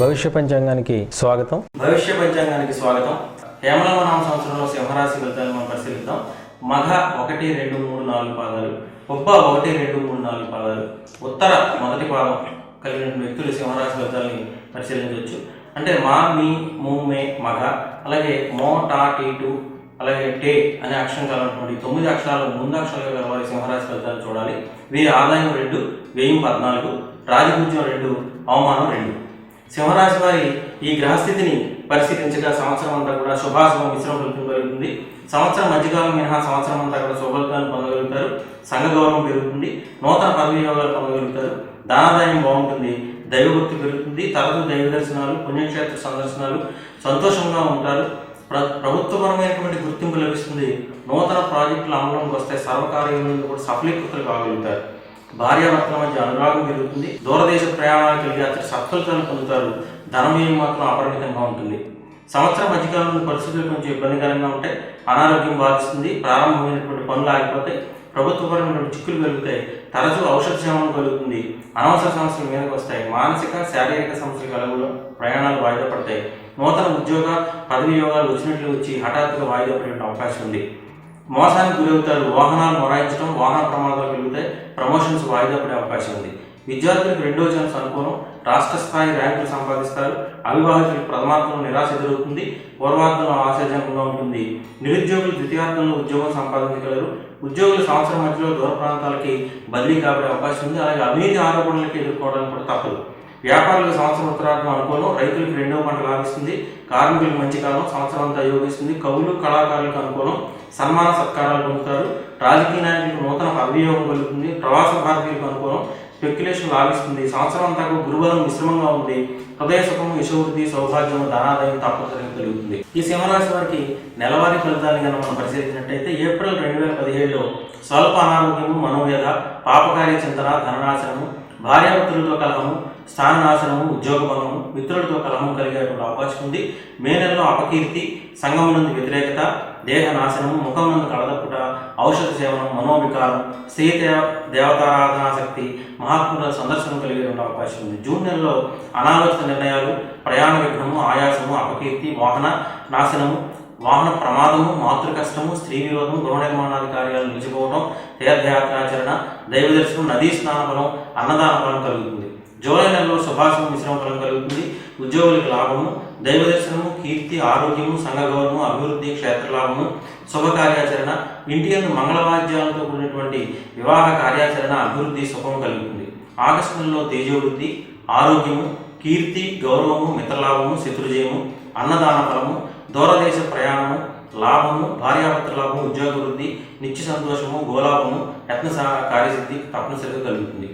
భవిష్య పంచాంగానికి స్వాగతం. భవిష్య పంచాంగానికి స్వాగతం. హేమలవనామ సంవత్సరంలో సింహరాశి ఫలితాలను మనం పరిశీలిద్దాం. మఘ ఒకటి రెండు మూడు నాలుగు పాదాలు. ఉబ్బ ఒకటి రెండు మూడు నాలుగు పాదాలు. ఉత్తర మొదటి పాదం కలిగిన వ్యక్తులు సింహరాశి ఫలితాలని పరిశీలించవచ్చు. అంటే మా మీ మూ మే మఘ అలాగే మో టా టీ టు అలాగే టే అనే అక్షరం కలనటువంటి తొమ్మిది అక్షరాలు ముందు అక్షరాలు కలవాలి సింహరాశి ఫలితాలు చూడాలి. వీరి ఆదాయం రెండు వెయ్యి పద్నాలుగు రాజపూజ్యం రెండు అవమానం రెండు. సింహరాశి వారి ఈ గ్రహస్థితిని పరిశీలించగా సంవత్సరం అంతా కూడా శుభాశుభ మిశ్రమ ఫలితం కలుగుతుంది సంవత్సరం మధ్యకాలం మినహా సంవత్సరం అంతా కూడా శుభఫలితాలు పొందగలుగుతారు. సంఘ గౌరవం పెరుగుతుంది. నూతన పదవి యోగాలు పొందగలుగుతారు. దానాదాయం బాగుంటుంది. దైవభక్తి పెరుగుతుంది. తరచు దైవ దర్శనాలు పుణ్యక్షేత్ర సందర్శనాలు సంతోషంగా ఉంటారు. ప్ర ప్రభుత్వపరమైనటువంటి గుర్తింపు లభిస్తుంది. నూతన ప్రాజెక్టులు అమలులోకి వస్తే సర్వకార్యంలో కూడా సఫలీకృతులు కాగలుగుతారు. భార్యాభర్తల మధ్య అనురాగం పెరుగుతుంది. దూరదేశ ప్రయాణాలు కలిగి అతని సత్ఫలితాలు పొందుతారు. ధనవ్యయం మాత్రం అపరిమితంగా ఉంటుంది. సంవత్సరం మధ్యకాలంలో పరిస్థితులు కొంచెం ఇబ్బందికరంగా ఉంటాయి. అనారోగ్యం బాధిస్తుంది. ప్రారంభమైనటువంటి పనులు ఆగిపోతాయి. ప్రభుత్వపరమైనటువంటి చిక్కులు కలుగుతాయి తరచూ ఔషధ సేవలు కలుగుతుంది. అనవసర సమస్యలు మీదకి వస్తాయి. మానసిక శారీరక సమస్యలు కలగడం ప్రయాణాలు వాయిదా పడతాయి. నూతన ఉద్యోగ పదవి యోగాలు వచ్చినట్లు వచ్చి హఠాత్తుగా వాయిదా పడే అవకాశం ఉంది. మోసానికి గురవుతారు. వాహనాలు మొరాయించడం వాహన ప్రమాదాలు పెరుగుతాయి. ప్రమోషన్స్ వాయిదా పడే అవకాశం ఉంది. విద్యార్థులకు రెండో ఛాన్స్ అనుకోవడం రాష్ట్ర స్థాయి ర్యాంకులు సంపాదిస్తారు. అవివాహితులకు ప్రథమార్థంలో నిరాశ ఎదురవుతుంది. పూర్వార్థంలో ఆశాజనకంగా ఉంటుంది. నిరుద్యోగులు ద్వితీయార్థంలో ఉద్యోగం సంపాదించగలరు. ఉద్యోగులు సంవత్సరం మధ్యలో దూర ప్రాంతాలకి బదిలీ కాబడే అవకాశం ఉంది. అలాగే అవినీతి ఆరోపణలకి ఎదుర్కోవడానికి కూడా తప్పదు. వ్యాపారులకు సంవత్సరం ఉత్తరార్థం అనుకోవడం రైతులకు రెండవ పంట లాభిస్తుంది. కార్మికులకు మంచి కాలం సంవత్సరం అంతా యోగిస్తుంది. కవులు కళాకారులకు అనుకూలం. సన్మాన సత్కారాలు పొందుతారు. రాజకీయ నాయకులకు నూతన అభియోగం కలుగుతుంది. ప్రవాస భారతీయులకు అనుకూలం. స్పెక్యులేషన్ లాభిస్తుంది. సంవత్సరం అంతా గురుబలం మిశ్రమంగా ఉంది. హృదయ సుఖం యశోవృద్ధి సౌభాగ్యం ధనాదాయం తప్పనిసరిగా కలుగుతుంది. ఈ సింహరాశి వారికి నెలవారీ ఫలితాన్ని కనుక మనం పరిశీలించినట్టయితే ఏప్రిల్ రెండు వేల పదిహేడులో స్వల్ప అనారోగ్యము మనోవ్యధ పాపకార్య చింతన ధననాశనము భార్యాభర్తలతో కలహము స్థాననాశనము ఉద్యోగ భంగము మిత్రులతో కలహం కలిగేటువంటి అవకాశం ఉంది. మే నెలలో అపకీర్తి సంగమునందు వ్యతిరేకత దేహ నాశనము ముఖమునందు కలదప్పుట ఔషధ సేవనం మనోవికారం స్త్రీ దేవ దేవతారాధనాశక్తి మహాత్ముల సందర్శనం కలిగేటువంటి అవకాశం ఉంది. జూన్ నెలలో అనాలోచిత నిర్ణయాలు ప్రయాణ విఘ్నము ఆయాసము అపకీర్తి వాహన నాశనము వాహన ప్రమాదము మాతృ కష్టము స్త్రీ విరోధం గృహ నిర్మాణాది కార్యాలు నిలిచిపోవడం తీర్థయాత్రాచరణ దైవ దర్శనం నదీ స్నాన బలం అన్నదాన బలం కలుగుతుంది. జూలై నెలలో శుభాశుభ మిశ్రమ ఫలం కలుగుతుంది. ఉద్యోగులకు లాభము దైవ దర్శనము కీర్తి ఆరోగ్యము సంఘ గౌరవము అభివృద్ధి క్షేత్రలాభము శుభ కార్యాచరణ ఇంటి అందు మంగళవాద్యాలతో కూడినటువంటి వివాహ కార్యాచరణ అభివృద్ధి సుఖం కలుగుతుంది. ఆగస్టు నెలలో తేజోవృద్ధి ఆరోగ్యము కీర్తి గౌరవము మిత్రలాభము శత్రుజయము అన్నదాన ఫలము దూరదేశ ప్రయాణము లాభము భార్యాపత్ర లాభము ఉద్యోగ వృద్ధి నిత్య సంతోషము గోలాభము యత్న కార్యసిద్ధి తప్పనిసరిగా కలుగుతుంది.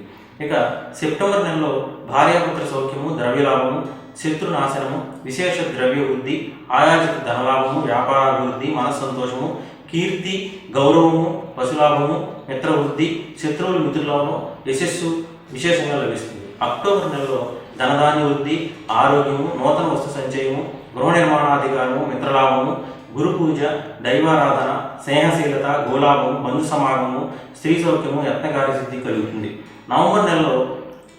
ఇక సెప్టెంబర్ నెలలో భార్యాపుత్ర సౌఖ్యము ద్రవ్యలాభము శత్రు నాశనము విశేష ద్రవ్య వృద్ధి ఆయాచిత ధనలాభము వ్యాపారాభివృద్ధి మనస్సంతోషము కీర్తి గౌరవము పశులాభము మిత్రవృద్ధి శత్రువుల మిత్రులను యశస్సు విశేషంగా లభిస్తుంది. అక్టోబర్ నెలలో ధనధాన్య వృద్ధి ఆరోగ్యము నూతన వస్తు సంచయము గృహ నిర్మాణాధికారము మిత్రలాభము గురు పూజ దైవారాధన స్నేహశీలత గోలాభము బంధు సమాగము స్త్రీ సౌఖ్యము యత్నకార్యసిద్ధి కలుగుతుంది. నవంబర్ నెలలో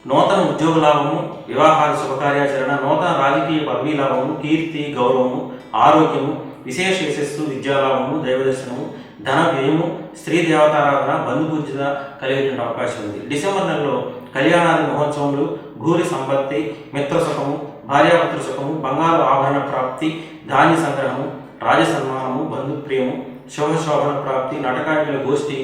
నూతన ఉద్యోగ లాభము వివాహాల శుభకార్యాచరణ నూతన రాజకీయ పదవీ లాభము కీర్తి గౌరవము ఆరోగ్యము విశేష యశస్సు విద్యాలాభము దైవదర్శనము ధన వ్యయము స్త్రీ దేవతారాధన బంధుపూజిత కలిగిన అవకాశం ఉంది. డిసెంబర్ నెలలో కళ్యాణాది మహోత్సవములు భూరి సంపత్తి మిత్రసుఖము భార్యాపుత్ర సుఖము బంగారు ఆభరణ ప్రాప్తి ధాన్య సంగ్రహము రాజసన్మానము బంధుప్రియము శోభ శోభన ప్రాప్తి నటకాయుల గోష్ఠి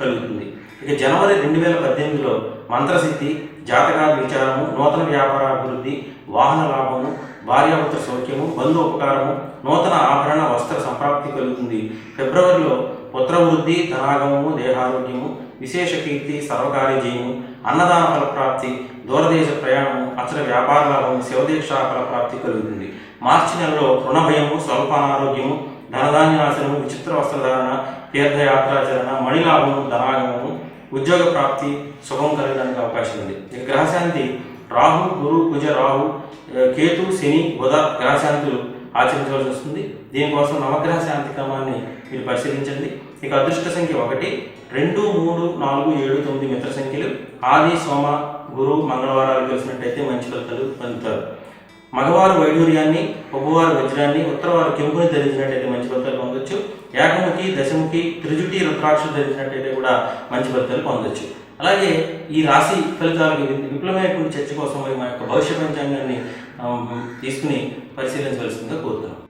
కలుగుతుంది. ఇక జనవరి రెండు వేల పద్దెనిమిదిలో మంత్రసిద్ధి జాతకాల విచారము నూతన వ్యాపార అభివృద్ధి వాహన లాభము భార్యాపుత్ర సౌఖ్యము బంధు ఉపకారము నూతన ఆభరణ వస్త్ర సంప్రాప్తి కలుగుతుంది. ఫిబ్రవరిలో పుత్రవృద్ధి ధనాగమము దేహారోగ్యము విశేష కీర్తి సర్వకార్య జయము అన్నదాన ఫలప్రాప్తి దూరదేశ ప్రయాణము అచల వ్యాపార లాభము శివదీక్ష ఫలప్రాప్తి కలుగుతుంది. మార్చి నెలలో రుణభయము స్వల్ప అనారోగ్యము ధనధాన్య నాశనము విచిత్ర వస్త్రధారణ తీర్థయాత్రాచరణ మణిలాభము ధనాగమము ఉద్యోగ ప్రాప్తి శుభం కలగడానికి అవకాశం ఉంది. ఇక గ్రహశాంతి రాహు గురు కుజ రాహు కేతు శని బుధ గ్రహశాంతులు ఆచరించవలసి వస్తుంది. దీనికోసం నవగ్రహ శాంతి క్రమాన్ని మీరు పరిశీలించండి. ఇక అదృష్ట సంఖ్య ఒకటి రెండు మూడు నాలుగు ఏడు తొమ్మిది మిత్ర సంఖ్యలు. ఆది సోమ గురు మంగళవారాలు కలిసినట్టయితే మంచి ఫలితాలు పొందుతారు. మగవారు వైఢూర్యాన్ని ఉపవారు వజ్రాన్ని ఉత్తరవారు కెంపుని ధరించినట్టయితే మంచి ఫలితాలు పొందొచ్చు. ఏకముఖి దశముఖి త్రిజుటి రుద్రాక్షలు ధరించినట్టయితే కూడా మంచి ఫలితాలు పొందొచ్చు. అలాగే ఈ రాశి ఫలితాలు వి- విపులమైనటువంటి చర్చ కోసం మా యొక్క భవిష్య పంచాంగాన్ని తీసుకుని పరిశీలించవలసిందిగా కోరుతున్నాం.